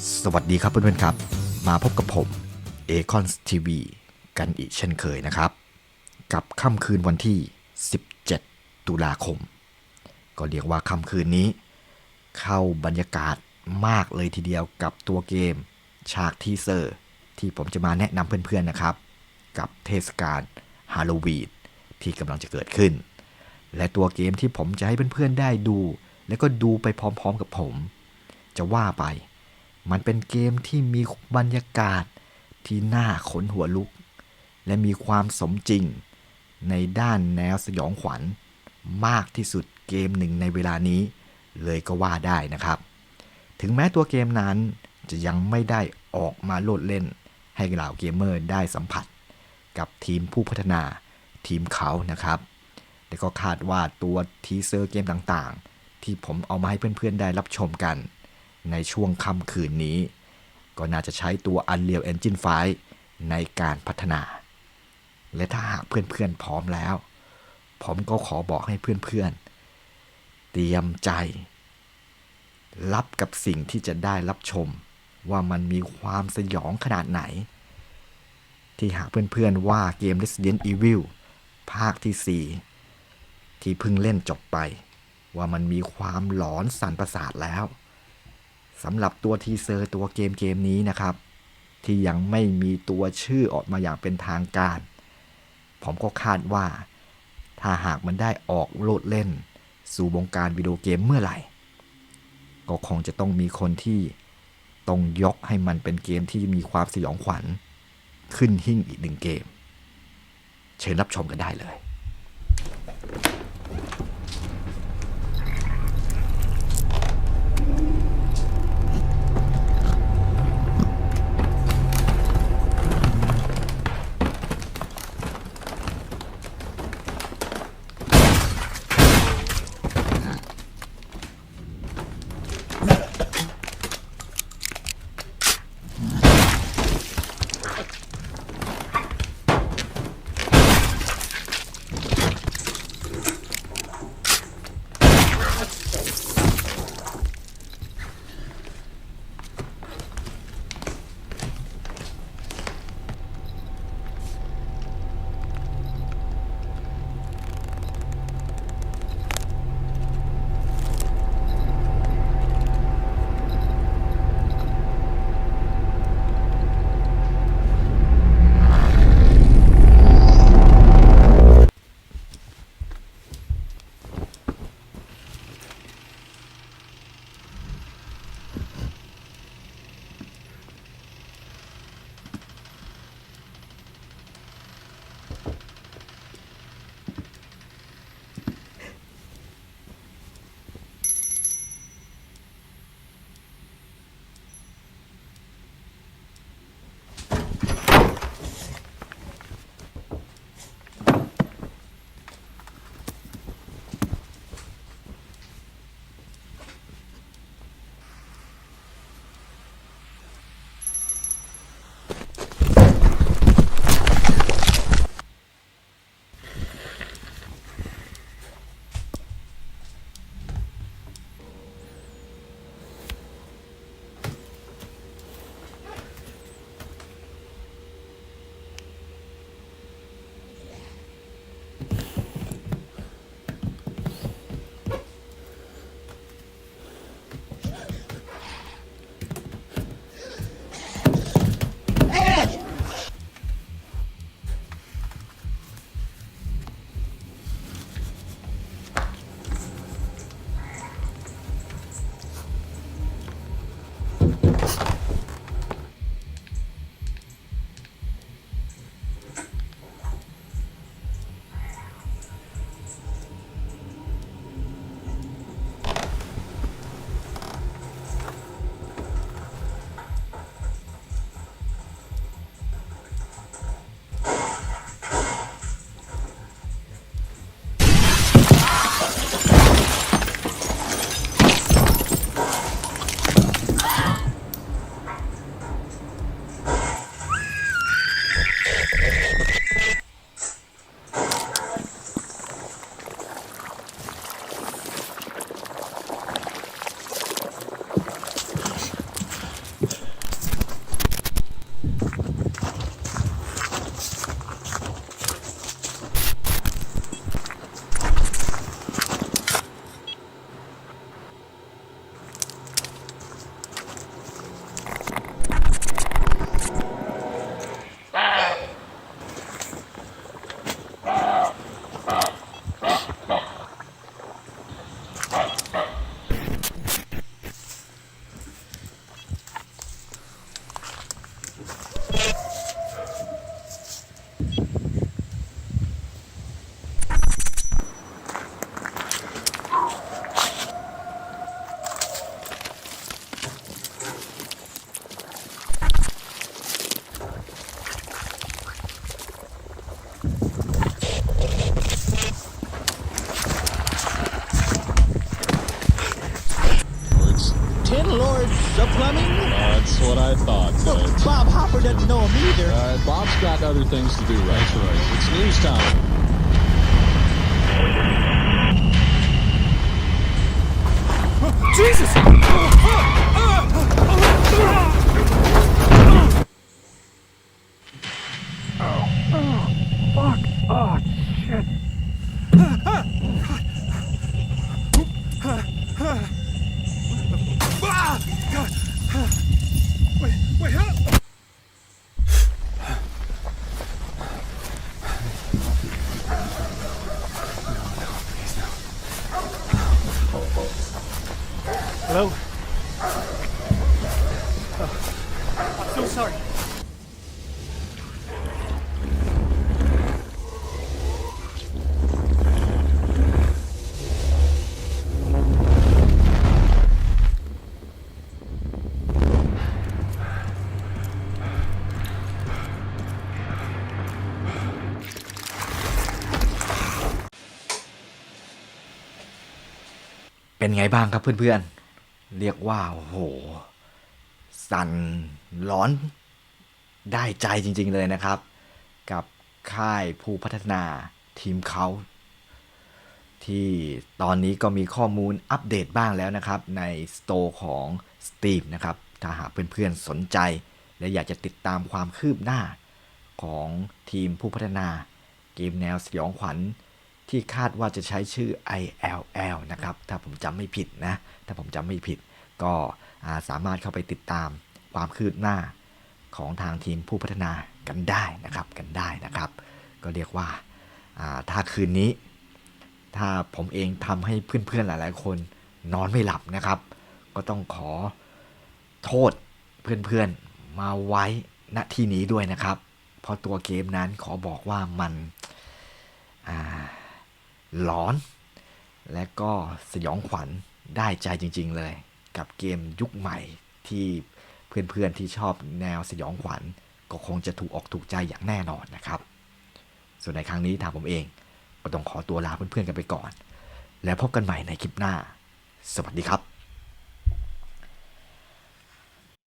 สวัสดีครับเพื่อนๆครับ มาพบกับผมเอคอนทีวีกันอีกเช่นเคยนะครับ กับค่ำคืนวันที่ 17 ตุลาคม ก็เรียกว่าค่ำคืนนี้ เข้าบรรยากาศมากเลยทีเดียวกับตัวเกม ฉากทีเซอร์ ที่ผมจะมาแนะนำเพื่อนๆนะครับ กับเทศกาลฮาโลวีนที่กำลังจะเกิดขึ้น และตัวเกมที่ผมจะให้เพื่อนๆได้ดู แล้วก็ดูไปพร้อมๆกับผม จะว่าไป มันเป็นเกมที่มีบรรยากาศที่น่าขนหัวลุก และมีความสมจริงในด้านแนวสยองขวัญ มากที่สุดเกมหนึ่งในเวลานี้เลยก็ว่าได้นะครับ ถึงแม้ตัวเกมนั้นจะยังไม่ได้ออกมาโลดเล่น ให้เหล่าเกมเมอร์ได้สัมผัส กับทีมผู้พัฒนาทีมเขานะครับ แต่ก็คาดว่าตัวทีเซอร์เกมต่างๆ ที่ผมเอามาให้เพื่อนๆได้รับชมกัน ในช่วงค่ำคืนนี้ ก็น่าจะใช้ตัว Unreal Engine 5 ในการพัฒนา และถ้าหากเพื่อนๆพร้อมแล้ว ผมก็ขอบอกให้เพื่อนๆ เตรียมใจ รับกับสิ่งที่จะได้รับชม ว่ามันมีความสยองขนาดไหน ที่หากเพื่อนๆว่าเกม Resident Evil ภาคที่ 4 ที่เพิ่งเล่นจบไป ว่ามันมีความหลอนสั่นประสาทแล้ว สำหรับตัวทีเซอร์ตัวเกมเกมนี้นะครับ ที่ยังไม่มีตัวชื่อออกมาอย่างเป็นทางการ ผมก็คาดว่า ถ้าหากมันได้ออกโลดเล่น สู่วงการวิดีโอเกมเมื่อไหร่ ก็คงจะต้องมีคนที่ต้องยกให้มันเป็นเกมที่มีความสยองขวัญ ขึ้นหิ่งอีกหนึ่งเกม เชิญรับชมกันได้เลย Bob Hopper doesn't know him either. uh, Bob's got other things to do right. That's right. It's news time. Jesus! Hello? Oh, I'm so sorry. เป็นไงบ้างครับเพื่อนๆ เรียกว่าโอ้โห สั่นร้อนได้ใจจริงๆเลยนะครับ กับค่ายผู้พัฒนาทีมเขาที่ตอนนี้ก็มีข้อมูลอัปเดตบ้างแล้วนะครับ ในสโตร์ของ Steam นะครับ ถ้าหากเพื่อนๆสนใจ และอยากจะติดตามความคืบหน้าของทีมผู้พัฒนา เกมแนวสยองขวัญ ที่คาดว่าจะใช้ชื่อ ILL นะครับ ถ้าผมจำไม่ผิดนะ ถ้าผมจำไม่ผิด ก็สามารถเข้าไปติดตามความคืบหน้าของทางทีมผู้พัฒนากันได้นะครับ กันได้นะครับ ก็เรียกว่าอ่าถ้าคืนนี้ ถ้าผมเองทำให้เพื่อนๆหลาย ๆ คนนอนไม่หลับนะครับ ก็ต้องขอโทษเพื่อนๆมาไว้ณที่นี้ด้วยนะครับ เพราะตัวเกมนั้นขอบอกว่ามันอ่า หลอน และก็สยองขวัญได้ใจจริง ๆ เลย กับเกมยุคใหม่ที่เพื่อนๆที่ชอบแนวสยองขวัญ ก็คงจะถูกออกถูกใจอย่างแน่นอนนะครับ ส่วนในครั้งนี้ทางผมเอง ก็ต้องขอตัวลาเพื่อนๆกันไปก่อน แล้วพบกันใหม่ในคลิปหน้า สวัสดีครับ